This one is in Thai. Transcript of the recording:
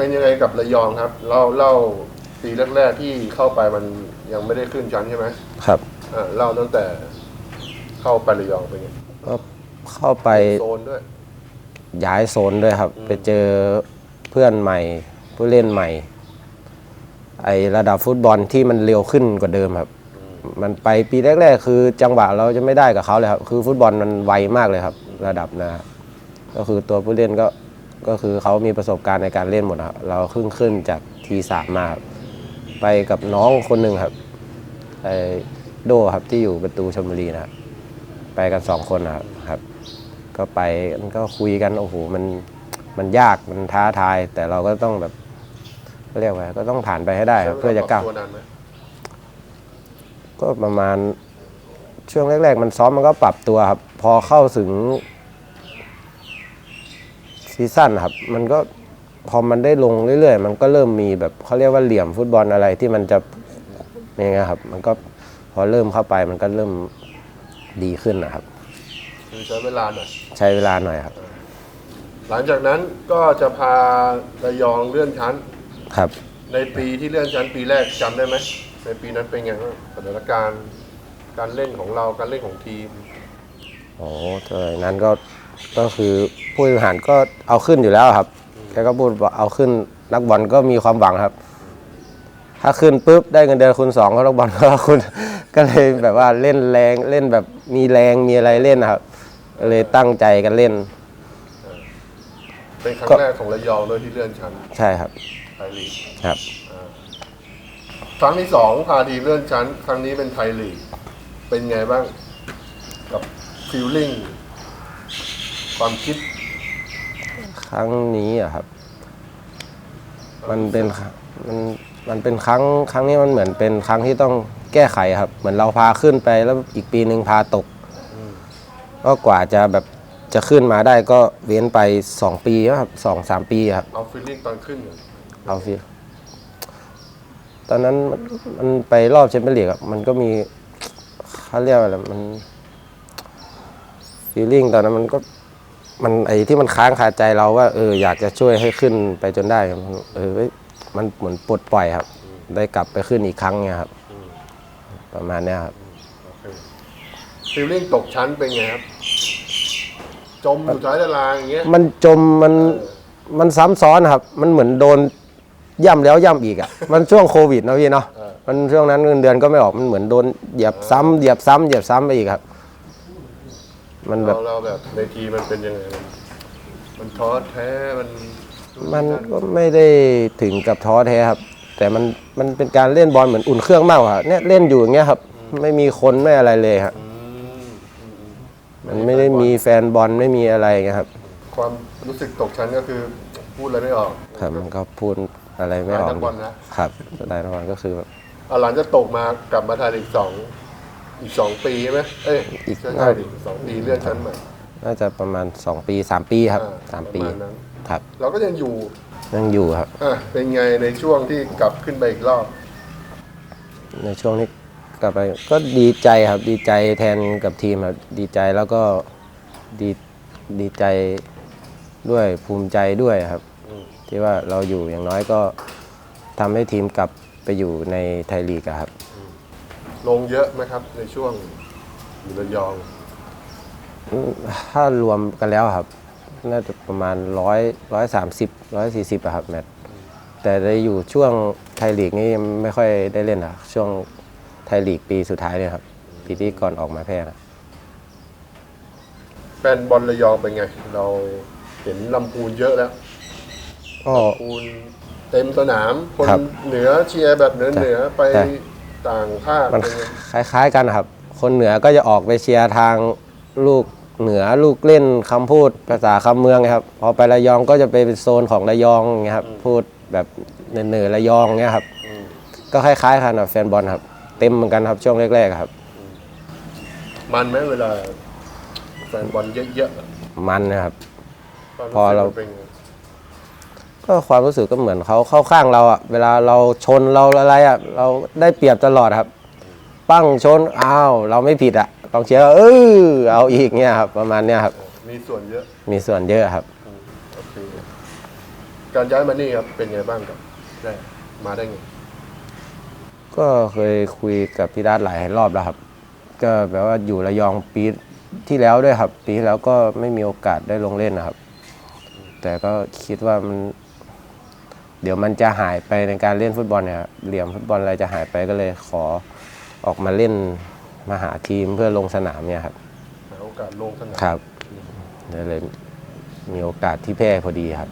เป็นยังไงกับระยองครับเล่าเล่าปีแรกๆที่เข้าไปมันยังไม่ได้ขึ้นชั้นใช่ไหมครับอ่าเล่าตั้งแต่เข้าไประยองเป็นไงก็เข้าไปโซนด้วย ย้ายโซนด้วยครับ ไปเจอเพื่อนใหม่ ผู้เล่นใหม่ ไอระดับฟุตบอลที่มันเร็วขึ้นกว่าเดิมครับ มันไปปีแรก ๆ คือจังหวะเราจะไม่ได้กับเขาเลยครับ คือฟุตบอลมันไวมากเลยครับ ระดับนะครับก็คือตัวผู้เล่นก็ ก็คือเขามีประสบการณ์ในการเล่นหมดครับเราขึ้นขึ้นจากทีสามมาครับไปกับน้องคนหนึ่งครับไอโดครับที่อยู่ประตูชลบุรีนะครับไปกันสองคนนะครับครับ ก็ไปมันก็คุยกันโอ้โหมันมันยากมันท้าทาย แต่เราก็ต้องแบบเขาเรียกว่าก็ต้องผ่านไปให้ได้ครับเพื่อจะก้าวตัวนานไหมก็ประมาณช่วงแรก ๆ มันซ้อมมันก็ปรับตัวครับ พอเข้าถึง ซีซั่นครับ มันก็พอมันได้ลงเรื่อยๆ มันก็เริ่มมีแบบเขาเรียกว่าเหลี่ยมฟุตบอลอะไรที่มันจะยังไงครับ มันก็พอเริ่มเข้าไปมันก็เริ่มดีขึ้นนะครับ คือใช้เวลาหน่อยใช้เวลาหน่อยครับ หลังจากนั้นก็จะพาระยองเลื่อนชั้น ครับ ในปีที่เลื่อนชั้นปีแรกจำได้ไหมในปีนั้นเป็นไงบ้างสถานการณ์การเล่นของเราการเล่นของทีม โอ้ตอนนั้นก็ ก็คือผู้บริหารก็เอาขึ้นอยู่แล้วครับแกก็พูดว่าเอาขึ้นนักบอลก็มีความหวังครับ ถ้าขึ้นปุ๊บได้เงินเดือนคูณสองก็นักบอลก็คุณก็เลยแบบว่าเล่นแรงเล่นแบบมีแรงมีอะไรเล่นนะครับก็เลยตั้งใจกันเล่น เป็นครั้งก็แรกของระยองด้วยที่เลื่อนชั้นใช่ครับไทยลีกครับครั้งที่สองพาทีมเลื่อนชั้น ครั้งนี้เป็นไทยลีกเป็นไงบ้างกับฟิลลิ่ง ความคิด ครั้งนี้อะครับ มันเป็นมันมันเป็นครั้งครั้งนี้มันเหมือนเป็นครั้งที่ต้องแก้ไขครับ เหมือนเราพาขึ้นไปแล้วอีกปีหนึ่งพาตกก็กว่าจะแบบจะขึ้นมาได้ก็เว้นไปสองปีแล้วครับสองสามปีครับเอาฟิลลิ่งตอนขึ้นก่อนเอาฟิตอนนั้นมันมันไปรอบแชมเปี้ยนลีกอะมันก็มีเขาเรียกว่าอะไรมันฟีลลิ่งตอนนั้นมันก็ มันไอ้ที่มันค้างคาใจเราว่าเอออยากจะช่วยให้ขึ้นไปจนได้ครับเออเว้ยมันเหมือนปลดปล่อยครับ ได้กลับไปขึ้นอีกครั้งเนี่ยครับ ประมาณเนี้ยครับฟิลลิ่งตกชั้นเป็นไงครับ จมอยู่ท้ายตารางอย่างเงี้ยมันจมมันมันซ้ำซ้อนครับ มันเหมือนโดนย่ำแล้วย่ำอีกอะ มันช่วงโควิดนะพี่เนาะเออมันช่วงนั้นเงินเดือนก็ไม่ออกมันเหมือนโดนเหยียบซ้ำเหยียบซ้ำเหยียบซ้ำไปอีกครับ มันแบบ เราเราแบบในทีมมันเป็นยังไง มันมันท้อแท้มันมันก็ไม่ได้ถึงกับท้อแท้ครับ แต่มันมันเป็นการเล่นบอลเหมือนอุ่นเครื่องมากกว่าเนี่ยเล่นอยู่อย่างเงี้ยครับ ไม่มีคนไม่อะไรเลยครับอืมอืมอืมมันไม่ได้มีแฟนบอลไม่มีอะไรอย่างเงี้ยครับความรู้สึกตกชั้นก็คือพูดอะไรไม่ออก ครับมันก็พูดอะไรไม่ออกนักบอลนะ ครับสไตล์นักบอลก็คือแบบเอาหลังจะตกมากลับมาไทยอีกสอง อีกสองปีใช่ไหมเอ้ยอีกใช่ใช่ดิสองปีเลื่อนชั้นใหม่น่าจะประมาณ 2 ปี 3 ปีครับ อ่สามปีประณนั้นครับเราก็ยังอยู่ยังอยู่ครับ อะเป็นไงในช่วงที่กลับขึ้นไปอีกรอบ ในช่วงนี้กลับไปก็ดีใจครับ ดีใจแทนกับทีมครับ ดีใจแล้วก็ดีดีใจด้วยภูมิใจด้วยครับอืมที่ว่าเราอยู่อย่างน้อยก็ทำให้ทีมกลับไปอยู่ในไทยลีกอะครับ ลงเยอะไหมครับในช่วงอยู่ระยองอืมถ้ารวมกันแล้วครับ น่าจะประมาณร้อยร้อยสามสิบร้อยสี่สิบอะครับแมตช์แต่ได้อยู่ช่วงไทยลีกนี่ไม่ค่อยได้เล่นอะช่วงไทยลีกปีสุดท้ายเลยครับปีที่ก่อนออกมาแพ้นะแฟนบอลระยองเป็นไง เราเห็นลำพูนเยอะแล้วก็พูนเต็มสนาม คนครับเหนือเชียร์แบบเหนือเหนือไป ใช่ ต่างภาคมันเป็นไงคล้าย ๆ กันนะครับ คนเหนือก็จะออกไปเชียร์ทางลูกเหนือลูกเล่นคำพูดภาษาคำเมืองครับ พอไประยองก็จะไปเป็นโซนของระยองอย่างเงี้ยครับ พูดแบบเหนือๆระยองเงี้ยครับอืมก็คล้ายๆกันกับแฟนบอลครับ เต็มเหมือนกันครับช่วงแรกๆครับ มันไหมเวลาแฟนบอลเยอะๆอะมันนะครับควมพอเราสึ กมันเป็นไงก็ความรู้สึกก็เหมือนเขาเข้าข้างเราอะเวลาเราชนเราอะไรอะเราได้เปรียบตลอดครับ ปั้งชนอ้าวเราไม่ผิดอะกองเชียร์ก็เออเอาอีกเนี่ยครับ ประมาณเนี้ยครับ มีส่วนเยอะมีส่วนเยอะครับโอเคการย้ายมานี่ครับเป็นไงบ้างกับได้มาได้ไงก็เคยคุยกับพี่รัฐหลายรอบแล้วครับ ก็แบบว่าอยู่ระยองปีที่แล้วด้วยครับ ปีที่แล้วก็ไม่มีโอกาสได้ลงเล่นนะครับ แต่ก็คิดว่ามัน เดี๋ยวมันจะหายไปในการเล่นฟุตบอลเนี่ยครับเหลี่ยมฟุตบอลอะไรจะหายไปก็เลยขอออกมาเล่นมาหาทีมเพื่อลงสนามเนี่ยครับหาโอกาสลงสนามครับเลยมีโอกาสที่แพร่พอดีครับ